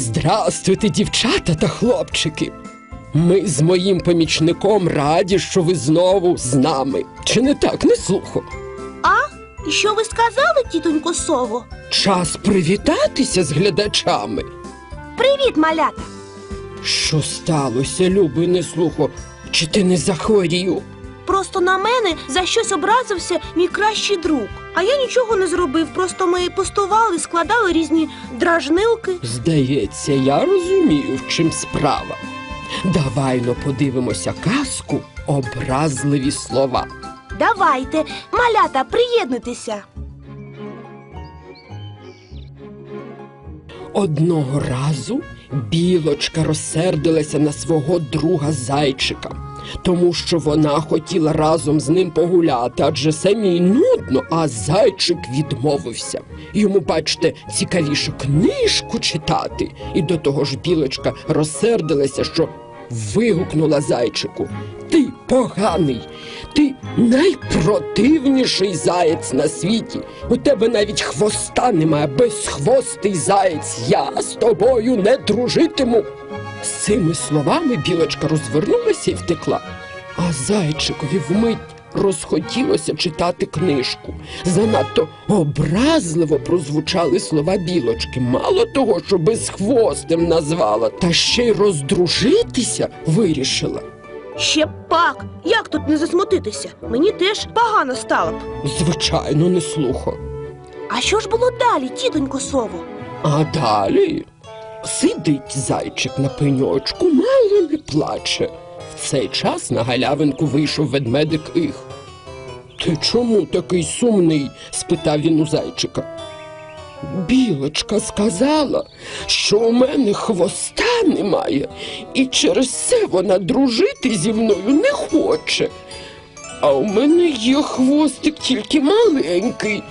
Здрастуйте, дівчата та хлопчики. Ми з моїм помічником раді, що ви знову з нами. Чи не так, не слухо? А? І що ви сказали, тітонько Сово? Час привітатися з глядачами. Привіт, малята! Що сталося, любий не слухо? Чи ти не захворів? Просто на мене за щось образився мій кращий друг. А я нічого не зробив, просто ми постували, складали різні дражнилки. Здається, я розумію, в чим справа. Давай-но подивимося казку образливі слова. Давайте, малята, приєднуйтеся. Одного разу білочка розсердилася на свого друга зайчика, тому що вона хотіла разом з ним погуляти, адже самій нудно, а зайчик відмовився. Йому, бачите, цікавіше книжку читати. І до того ж білочка розсердилася, що вигукнула зайчику. Ти поганий, ти найпротивніший заєць на світі. У тебе навіть хвоста немає, безхвостий заєць. Я з тобою не дружитиму. З цими словами білочка розвернулася і втекла. А зайчикові вмить розхотілося читати книжку. Занадто образливо прозвучали слова білочки. Мало того, що безхвостим назвала, та ще й роздружитися вирішила. Ще пак, як тут не засмутитися? Мені теж погано стало б. Звичайно, не слухав. А що ж було далі, тітонько Сово? А далі сидить зайчик на пеньочку, мало не плаче. В цей час на галявинку вийшов ведмедик Іх. Ти чому такий сумний? спитав він у зайчика. Білочка сказала, що у мене хвоста немає, і через це вона дружити зі мною не хоче. А у мене є хвостик тільки маленький.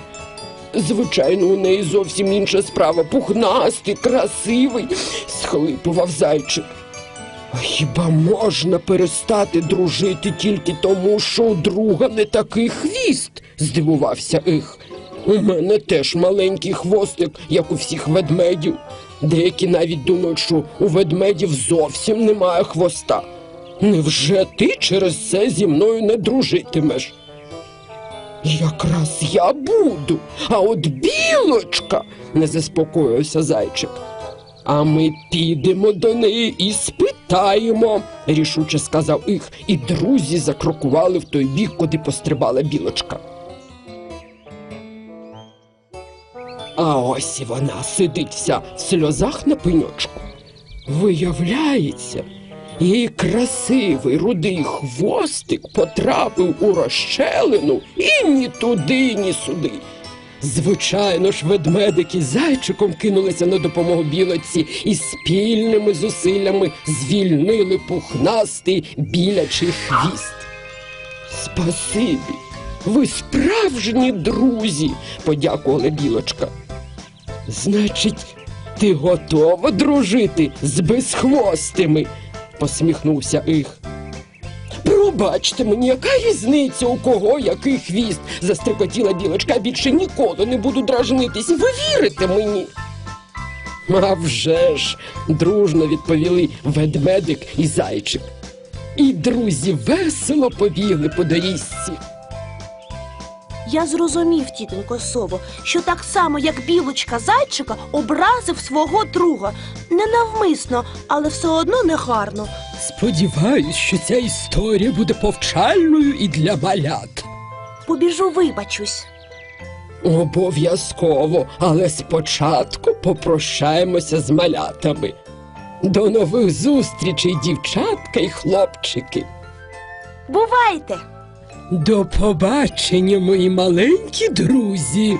Звичайно, у неї зовсім інша справа. Пухнастий, красивий, схлипував зайчик. А хіба можна перестати дружити тільки тому, що у друга не такий хвіст? здивувався їх. У мене теж маленький хвостик, як у всіх ведмедів. Деякі навіть думають, що у ведмедів зовсім немає хвоста. Невже ти через це зі мною не дружитимеш? Якраз я буду, а от білочка, не заспокоївся зайчик. А ми підемо до неї і спитаємо, рішуче сказав їх, і друзі закрокували в той бік, куди пострибала білочка. А ось і вона сидить вся в сльозах на пеньочку. Виявляється, її красивий рудий хвостик потрапив у розщелину і ні туди, ні сюди. Звичайно ж, ведмедик із зайчиком кинулися на допомогу білоці і спільними зусиллями звільнили пухнастий білячий хвіст. Спасибі, ви справжні друзі, подякувала білочка. Значить, ти готова дружити з безхвостими? Посміхнувся їх. Пробачте мені, яка різниця, у кого який хвіст, застрикотіла білочка, «Я більше ніколи не буду дражнитись. Ви вірите мені? А вже ж, дружно відповіли ведмедик і зайчик. І друзі весело побігли по доріжці. Я зрозумів, тітонько Сово, що так само, як білочка зайчика, образив свого друга. Ненавмисно, але все одно негарно. Сподіваюсь, що ця історія буде повчальною і для малят. Побіжу вибачусь. Обов'язково, але спочатку попрощаємося з малятами. До нових зустрічей, дівчатка і хлопчики. Бувайте! До побачення, мої маленькі друзі.